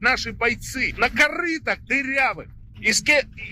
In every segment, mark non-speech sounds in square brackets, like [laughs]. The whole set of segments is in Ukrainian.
наши бойцы на корытах дырявых. И,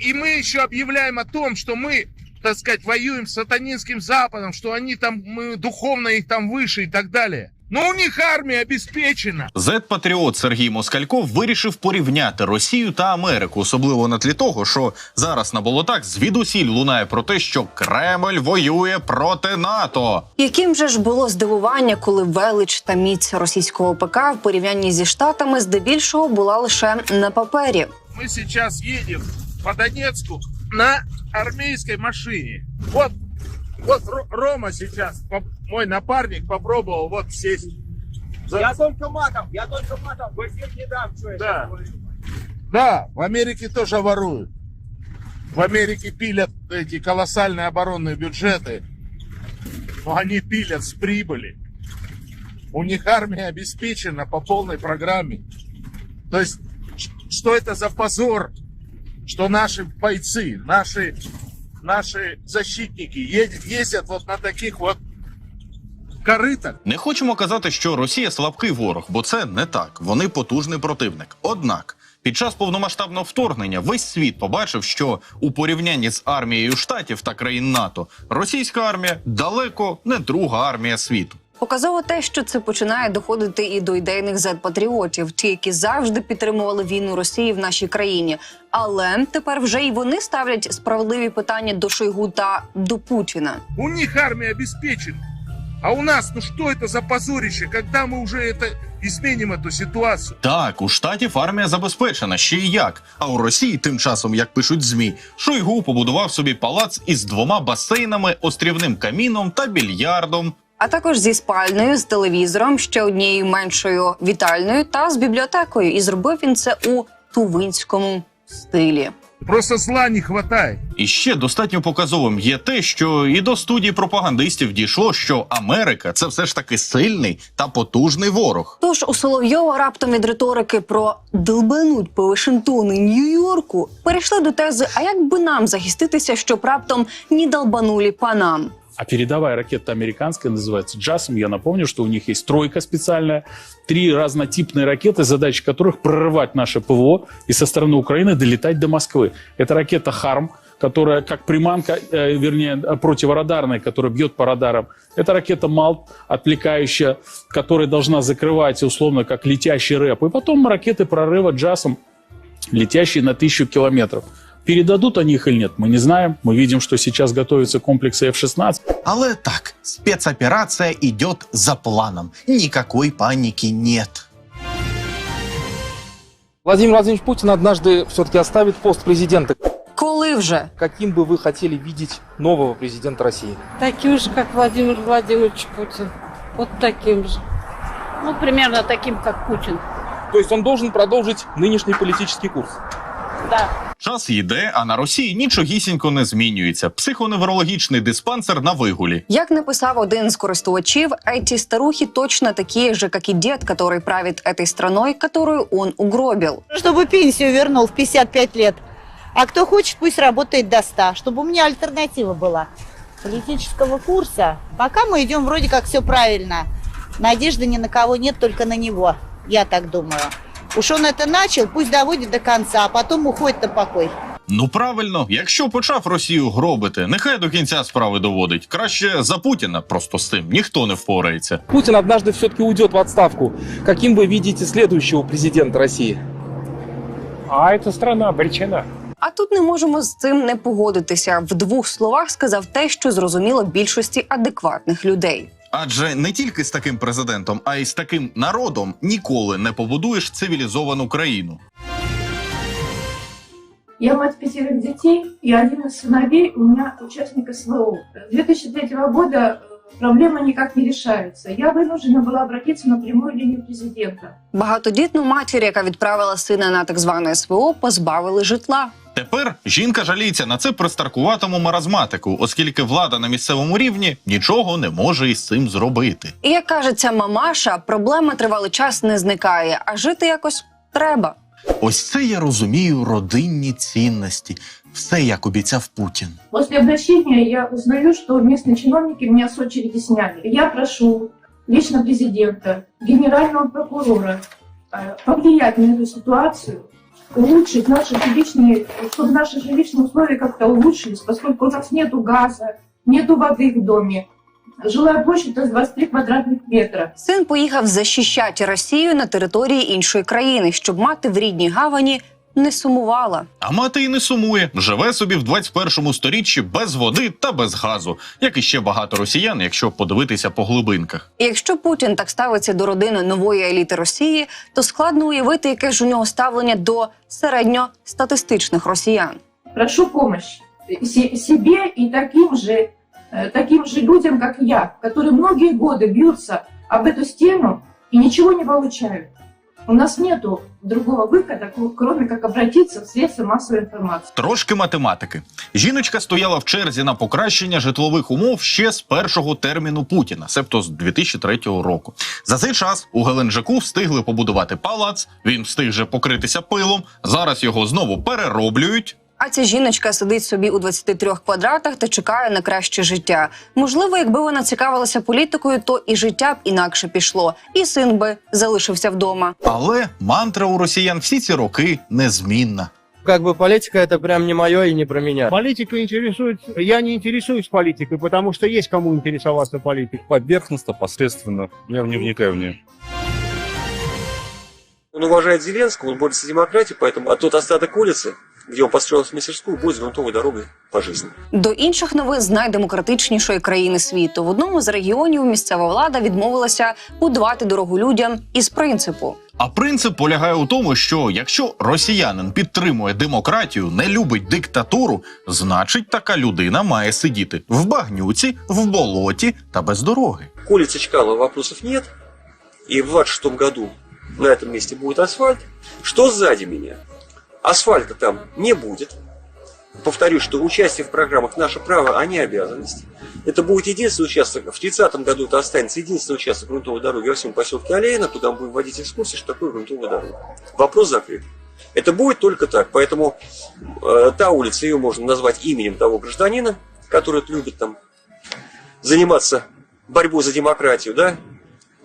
и мы еще объявляем о том, что мы, так сказать, воюем с сатанинским Западом, что они там, мы духовно их там выше и так далее. Но у них армия обеспечена. Зет-патріот Сергій Москальков вирішив порівняти Росію та Америку, особливо на тлі того, що зараз на болотах звідусіль лунає про те, що Кремль воює проти НАТО. Яким же ж було здивування, коли велич та міць російського ПК в порівнянні зі штатами здебільшого була лише на папері. Мы сейчас едем по Донецку на армейской машине. Вот, вот Ро- Рома сейчас, мой напарник, попробовал вот сесть. За- Я только матом, я только матом. Эфир не дам, что я Да. сейчас говорю. Да, в Америке тоже воруют. В Америке пилят эти колоссальные оборонные бюджеты, но они пилят с прибыли. У них армия обеспечена по полной программе. То есть, что это за позор, что наши бойцы, наши, наши защитники едят, ездят вот на таких вот корытах. Не хочемо казати, що Росія слабкий ворог, бо це не так. Вони потужний противник. Однак. Під час повномасштабного вторгнення весь світ побачив, що у порівнянні з армією штатів та країн НАТО російська армія далеко не друга армія світу. Показово те, що це починає доходити і до ідейних зет-патріотів, ті, які завжди підтримували війну Росії в нашій країні. Але тепер вже і вони ставлять справедливі питання до Шойгу та до Путіна. У них армия обеспечена. А у нас, ну что это за позорище, когда мы уже это изменим эту ситуацию? Так, у штатів армія забезпечена ще й як. А у Росії, тим часом, як пишуть змі, Шойгу побудував собі палац із двома басейнами, острівним каміном та більярдом. А також зі спальною, з телевізором, ще однією меншою вітальною та з бібліотекою. І зробив він це у тувинському стилі. Просто зла не хватает. І ще достатньо показовим є те, що і до студії пропагандистів дійшло, що Америка це все ж таки сильний та потужний ворог. Тож у Соловйова раптом від риторики про долбануть по Вашингтону Нью-Йорку перейшли до тези: а як би нам захиститися, щоб раптом не долбанули по нам? А передовая ракета американская называется «Джасом». Я напомню, что у них есть тройка специальная, три разнотипные ракеты, задача которых прорывать наше ПВО и со стороны Украины долетать до Москвы. Это ракета «Харм», которая как приманка, э, вернее, противорадарная, которая бьет по радарам. Это ракета «Малт», отвлекающая, которая должна закрывать, условно, как летящий рэп. И потом ракеты прорыва «Джасом», летящие на тысячу километров. Передадут они их или нет, мы не знаем. Мы видим, что сейчас готовятся комплексы F-16. Але так, спецоперація йде за планом. Никакой паніки нет. Владимир Владимирович Путин однажды все-таки оставит пост президента. Коли вже Каким бы вы хотели видеть нового президента России? Таким же, как Владимир Владимирович Путин. Вот таким же. Ну, примерно таким, как Путин. То есть он должен продолжить нынешний политический курс. Да. Час йде, а на Росії нічогісінько не змінюється. Психоневрологічний диспансер на вигулі. Як написав один з користувачів, эти старухи точно такие же, как и дед, который правит этой страной, которую он угробил. чтобы пенсию вернул в 55 лет. А кто хочет, пусть работает до 100, чтобы у меня альтернатива была. Политического курса. Пока мы идем вроде как все правильно. Надежды ни на кого нет, только на него. Я так думаю. Уж он это начал, пусть доводит до конца, а потом уходит на покой. Ну правильно, якщо почав Росію гробити, нехай до кінця справи доводить. Краще за Путіна, просто з тим ніхто не впорається. Путин однажды все-таки уйдет в отставку. Каким вы видите следующего президента России? А эта страна обречена. А тут не можемо з цим не погодитися. В двох словах сказав те, що зрозуміло більшості адекватних людей. Адже не тільки з таким президентом, а й з таким народом ніколи не побудуєш цивілізовану країну. Я мать пятерых детей, и один из сыновей у меня участник СВО. С 2003 года э, проблема никак не решается. Я вынуждена была обратиться на прямую линию президента. Багатодітну матір, яка відправила сина на так зване СВО, позбавили житла. Тепер жінка жаліється на це пристаркуватому маразматику, оскільки влада на місцевому рівні нічого не може із цим зробити. І як каже ця мамаша, проблема тривалий час не зникає, а жити якось треба. Ось це я розумію родинні цінності. Все як обіцяв Путін. После обращения я узнаю, что местные чиновники меня с очереди сняли. Я прошу лично президента, генерального прокурора, э, повлиять на эту ситуацию, улучшить наши жилищные, чтобы наши жилищные условия как-то улучшились, поскольку у нас нету газа, нету воды в доме. Жилая площадь у нас 23 квадратных метра. Син поїхав захищати Росію на території іншої країни, щоб мати в рідній гавані не сумувала. А мати й не сумує, живе собі в 21-му сторіччі без води та без газу, як і ще багато росіян, якщо подивитися по глибинках. І якщо Путін так ставиться до родини нової еліти Росії, то складно уявити, яке ж у нього ставлення до середньостатистичних росіян. Прошу помощи се- себе и таким же, э, таким же людям, как я, которые многие годы бьются об эту стену и ничего не получают. У нас нету другого виходу, кроме як обратитися в средства масової інформації. Трошки математики. Жіночка стояла в черзі на покращення житлових умов ще з першого терміну Путіна, себто з 2003 року. За цей час у Геленджику встигли побудувати палац. Він встиг же покритися пилом. Зараз його знову перероблюють. А ця жіночка сидить собі у 23 квадратах та чекає на краще життя. Можливо, якби вона цікавилася політикою, то і життя б інакше пішло, і син би залишився вдома. Але мантра у росіян всі ці роки незмінна. Как бы политика это прям не мое и не про меня. Политика интересует... Я не интересуюсь политикой, потому что есть кому интересоваться политикой. Поверхностно, посредственно. Я не вникаю в нее. Он уважает Зеленского, он борется за демократию, поэтому а тот остаток улицы, где он построил мастерскую, будет грунтовой дорогой по жизни. До інших новин з найдемократичнішої країни світу в одному з регіонів місцева влада відмовилася будувати дорогу людям із принципу. А принцип полягає у тому, що якщо росіянин підтримує демократію, не любить диктатуру, значить така людина має сидіти в багнюці, в болоті та без дороги. К улице Чкалова вопросов нет, и в 26 году на этом месте будет асфальт. Что сзади меня? Асфальта там не будет. Повторюсь, что участие в программах «Наше право», а не обязанность. Это будет единственный участок, в 30 году это останется единственный участок грунтовой дороги во всем поселке Алейна, куда мы будем вводить экскурсии, что такое грунтовая дорога. Вопрос закрыт. Это будет только так, поэтому э, та улица, ее можно назвать именем того гражданина, который любит там заниматься борьбой за демократию, да?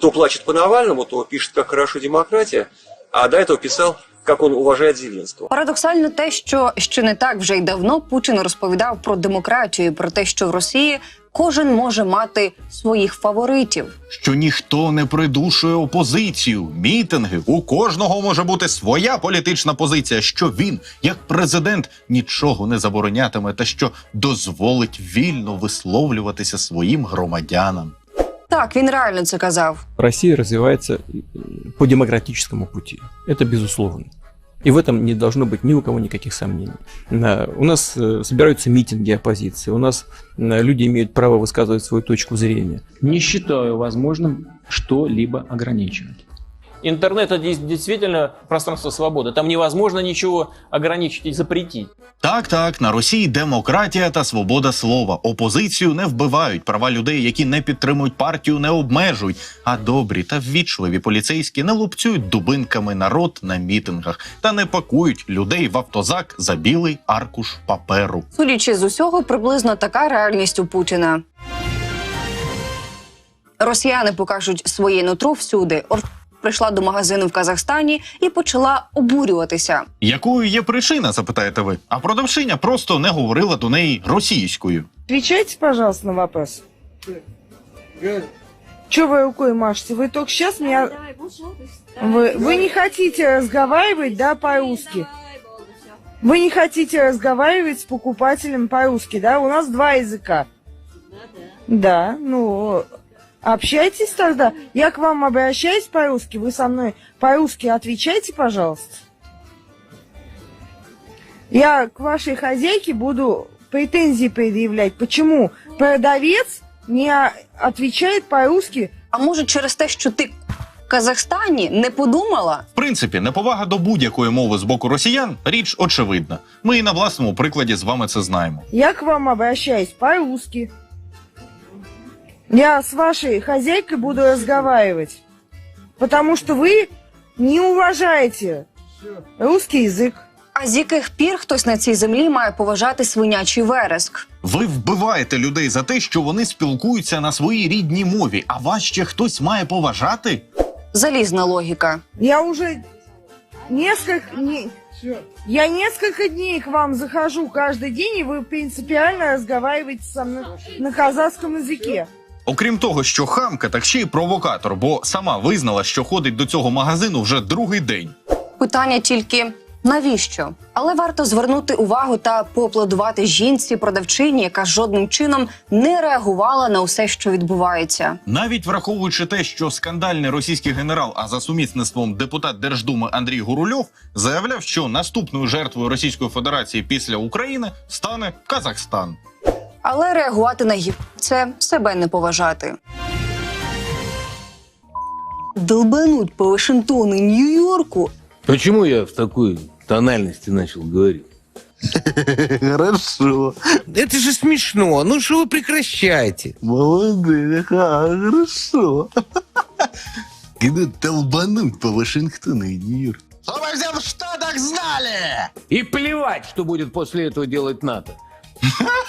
То плачет по Навальному, то пишет, как хорошо демократия, а до этого писал, как он уважает Зеленского. Парадоксально те, що ще не так вже й давно Путін розповідав про демократію, про те, що в Росії кожен може мати своїх фаворитів. Що ніхто не придушує опозицію, мітинги. У кожного може бути своя політична позиція. Що він, як президент, нічого не заборонятиме, та що дозволить вільно висловлюватися своїм громадянам. Так, він реально це казав. Россия развивается э, по демократическому пути. Это безусловно. И в этом не должно быть ни у кого никаких сомнений. У нас э, собираются митинги оппозиции, у нас люди имеют право высказывать свою точку зрения. Не считаю возможным что-либо ограничивать. Интернет это действительно пространство свободы. Там невозможно ничего ограничить и запретить. Так, так, на Росії демократія та свобода слова. Опозицію не вбивають, права людей, які не підтримують партію, не обмежують. А добрі та ввічливі поліцейські не лупцюють дубинками народ на мітингах та не пакують людей в автозак за білий аркуш паперу. Судячи з усього, приблизно така реальність у Путіна. Росіяни покажуть своє нутро всюди Ор прийшла до магазину в Казахстані і почала обурюватися. Якою є причина, запитаєте ви? А продавчиня просто не говорила до неї російською. Отвечайте, пожалуйста, на вопрос. Че вы рукой машете? Вы только сейчас меня... Вы, вы не хотите разговаривать, да, по-русски? Вы не хотите разговаривать с покупателем по-русски, да? У нас два языка. Да, ну, общайтесь тогда. Я к вам обращаюсь по-русски, вы со мной по-русски отвечайте, пожалуйста. Я к вашей хозяйке буду претензии предъявлять. Почему продавец не отвечает по-русски А може, через те, що ти в Казахстані не подумала? В принципі, неповага до будь-якої мови з боку росіян річ очевидна. Ми і на власному прикладі з вами це знаємо. Я к вам обращаюсь по-русски. Я с вашей хозяйкой буду разговаривать. Потому что вы не уважаете русский язык. А з яких пір хтось на цій землі має поважати свинячий вереск? Ви вбиваєте людей за те, що вони спілкуються на своїй рідній мові, а вас ще хтось має поважати? Залізна логіка. Я уже несколько... Не... Я несколько дней к вам захожу каждый день, и вы принципиально разговариваете со мной на казахском языке. Окрім того, що хамка, так ще й провокатор, бо сама визнала, що ходить до цього магазину вже другий день. Питання тільки навіщо? Але варто звернути увагу та поаплодувати жінці продавчині, яка жодним чином не реагувала на усе, що відбувається. Навіть враховуючи те, що скандальний російський генерал, а за сумісництвом депутат Держдуми Андрій Гурульов заявляв, що наступною жертвою Російської Федерації після України стане Казахстан Але реагувати на гіп це себе не поважати. Долбануть по Вашингтону і Нью-Йорку Почему я в такой тональности начал говорить? [laughs] Хорошо. Это же смешно. Ну что вы прекращайте? Молодые, хорошо. [laughs] Когда долбануть по Вашингтону и Нью-Йорку. Чтобы все в Штатах знали! И плевать, что будет после этого делать НАТО. [laughs]